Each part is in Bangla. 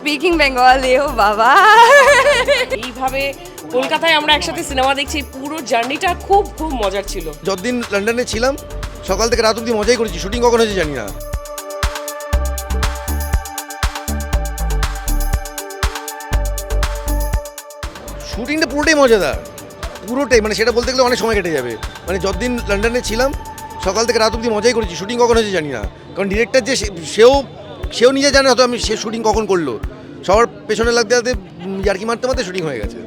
স্পিকিং বেঙ্গলি ও বাবা। এইভাবে কলকাতায় আমরা একসাথে সিনেমা দেখছি পুরো জার্নিটা খুব খুব মজার ছিল। যতদিন লন্ডনে ছিলাম সকাল থেকে রাত অব্দি মজাই করেছি শুটিং কখন হয়েছে জানি না। শুটিংটা পুরোটাই মজাদার পুরোটাই মানে সেটা বলতে গেলে অনেক সময় কেটে যাবে। মানে যতদিন লন্ডনে ছিলাম সকাল থেকে রাত অব্দি মজাই করেছি শুটিং কখন হয়েছে জানি না। কারণ ডিরেক্টর যে সে- সেও সেও নিজে জানে হয়তো আমি সে শুটিং কখন করল। সবার পেছনে লাগতে লাগতে ইয়ার্কি মারতে মারতে শুটিং হয়ে গেছে।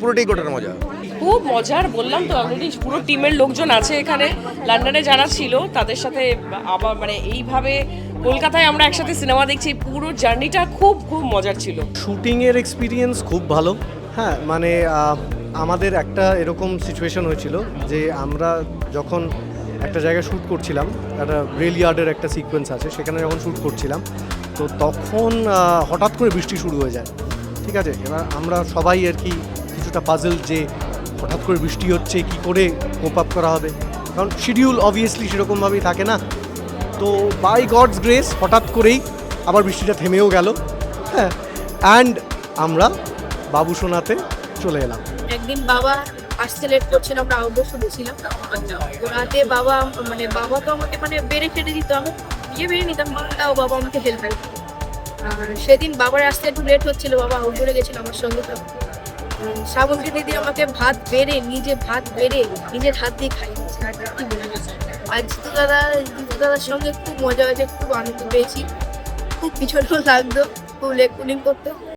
পুরোটাই গোটার মজা। খুব মজার বললাম তো অলরেডি পুরো টিমের লোকজন আছে এখানে। লন্ডনে যারা ছিল তাদের সাথে আবার মানে এইভাবে কলকাতায় আমরা একসাথে সিনেমা দেখছি পুরো জার্নিটা খুব খুব মজার ছিল। শুটিংয়ের এক্সপিরিয়েন্স খুব ভালো। হ্যাঁ মানে আমাদের একটা এরকম সিচুয়েশন হয়েছিল যে আমরা যখন একটা জায়গায় শ্যুট করছিলাম, একটা রেল ইয়ার্ডের একটা সিকোয়েন্স আছে, সেখানে যখন শ্যুট করছিলাম, তো তখন হঠাৎ করে বৃষ্টি শুরু হয়ে যায়, ঠিক আছে? এবার আমরা সবাই আর কি কিছুটা পাজল যে হঠাৎ করে বৃষ্টি হচ্ছে, কি করে কোপ আপ করা হবে? কারণ শিডিউল অবভিয়াসলি সেরকমভাবেই থাকে না। তো বাই গডস গ্রেস হঠাৎ করেই আবার বৃষ্টিটা থেমেও গেল হ্যাঁ? অ্যান্ড আমরা বাবুসোনাতে চলে এলাম। একদিন বাবা আসতে লেট করছিল আমরা আউটডোর শুনেছিলাম রাতে বাবা মানে বাবা তো আমাকে মানে বেড়ে ফেটে দিত, আমি বিয়ে বেড়ে নিতাম, তাও বাবা আমাকে হেল্প হেল্প আর সেদিন বাবার আসতে একটু লেট হচ্ছিল, বাবা আউটডোরে গেছিল আমার সঙ্গে। তো শ্রাবন্তী দিদি আমাকে ভাত বেড়ে, নিজে ভাত বেড়ে, নিজের হাত দিয়ে খাই আর জিতু দাদা, জিতু দাদার সঙ্গে খুব মজা হয়েছে, খুব আনন্দ পেয়েছি। খুব পিছনেও লাগতো, খুব লেগ করতো।